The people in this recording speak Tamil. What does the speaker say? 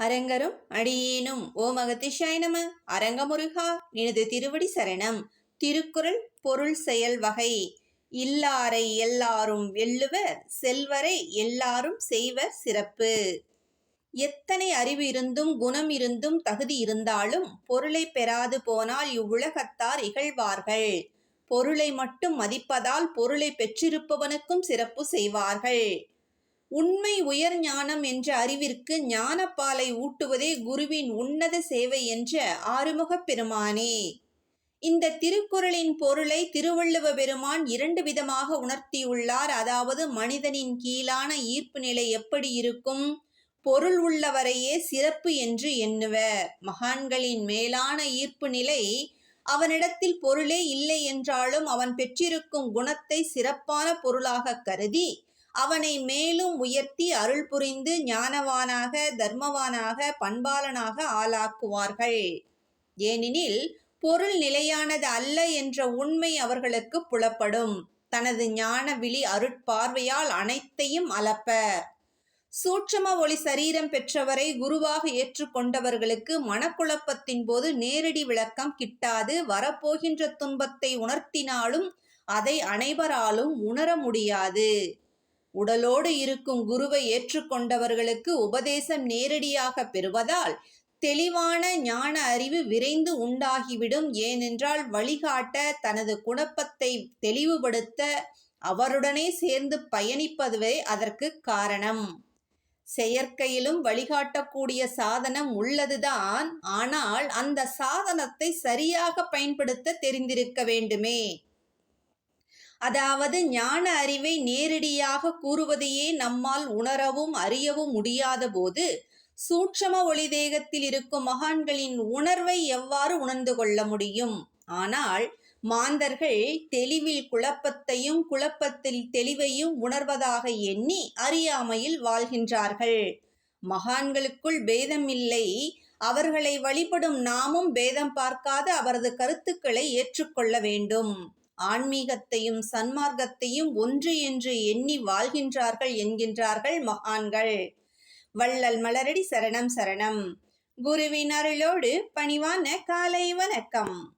அரங்கரும் அடியேனும் ஓ மகதிஷாய் நம அரங்கமுருகா நினது திருவடி சரணம். திருக்குறள் பொருள் செயல் வகை. இல்லாரை எல்லாரும் வெல்லுவர் செல்வரை எல்லாரும் செய்வர் சிறப்பு. எத்தனை அறிவு இருந்தும் குணம் இருந்தும் தகுதி இருந்தாலும் பொருளை பெறாது போனால் இவ்வுலகத்தார் இகழ்வார்கள். பொருளை மட்டும் மதிப்பதால் பொருளை பெற்றிருப்பவனுக்கும் சிறப்பு செய்வார்கள். உண்மை உயர் ஞானம் என்ற அறிவிற்கு ஞானப்பாலை ஊட்டுவதே குருவின் உன்னத சேவை என்ற ஆறுமுகப் பெருமானே. இந்த திருக்குறளின் பொருளை திருவள்ளுவ பெருமான் இரண்டு விதமாக உணர்த்தியுள்ளார். அதாவது மனிதனின் கீழான ஈர்ப்பு நிலை எப்படி இருக்கும்? பொருள் உள்ளவரையே சிறப்பு என்று எண்ணுவர். மகான்களின் மேலான ஈர்ப்பு நிலை அவனிடத்தில் பொருளே இல்லை என்றாலும் அவன் பெற்றிருக்கும் குணத்தை சிறப்பான பொருளாக கருதி அவனை மேலும் உயர்த்தி அருள் புரிந்து ஞானவானாக தர்மவானாக பண்பாளனாக ஆளாக்குவார்கள். ஏனெனில் பொருள் நிலையானது அல்ல என்ற உண்மை அவர்களுக்கு புலப்படும். தனது ஞான விழி அருட்பார்வையால் அனைத்தையும் அளப்பர். சூட்சம ஒளி சரீரம் பெற்றவரை குருவாக ஏற்றுக்கொண்டவர்களுக்கு மனக்குழப்பத்தின் போது நேரடி விளக்கம் கிட்டாது. வரப்போகின்ற துன்பத்தை உணர்த்தினாலும் அதை அனைவராலும் உணர முடியாது. உடலோடு இருக்கும் குருவை ஏற்றுக்கொண்டவர்களுக்கு உபதேசம் நேரடியாக பெறுவதால் தெளிவான ஞான அறிவு விரைந்து உண்டாகிவிடும். ஏனென்றால் வழிகாட்ட தனது குணப்பத்தை தெளிவுபடுத்த அவருடனே சேர்ந்து பயணிப்பதுவே அதற்கு காரணம். செயற்கையிலும் வழிகாட்டக்கூடிய சாதனம் உள்ளதுதான். ஆனால் அந்த சாதனத்தை சரியாக பயன்படுத்த தெரிந்திருக்க வேண்டுமே. அதாவது ஞான அறிவை நேரடியாக கூறுவதையே நம்மால் உணரவும் அறியவும் முடியாத போது சூட்சம ஒளி தேகத்தில் இருக்கும் மகான்களின் உணர்வை எவ்வாறு உணர்ந்து கொள்ள முடியும்? ஆனால் மாந்தர்கள் தெளிவில் குழப்பத்தையும் குழப்பத்தில் தெளிவையும் உணர்வதாக எண்ணி அறியாமையில் வாழ்கின்றார்கள். மகான்களுக்குள் பேதம் இல்லை அவர்களை வழிபடும் நாமும் பேதம் பார்க்காத அவரது கருத்துக்களை ஏற்றுக்கொள்ள வேண்டும். ஆன்மீகத்தையும் சன்மார்க்கத்தையும் ஒன்று என்று எண்ணி வாழ்கின்றார்கள் என்கின்றார்கள் மகான்கள். வள்ளல் மலரடி சரணம் சரணம். குருவின் அருளோடு பணிவான காலை வணக்கம்.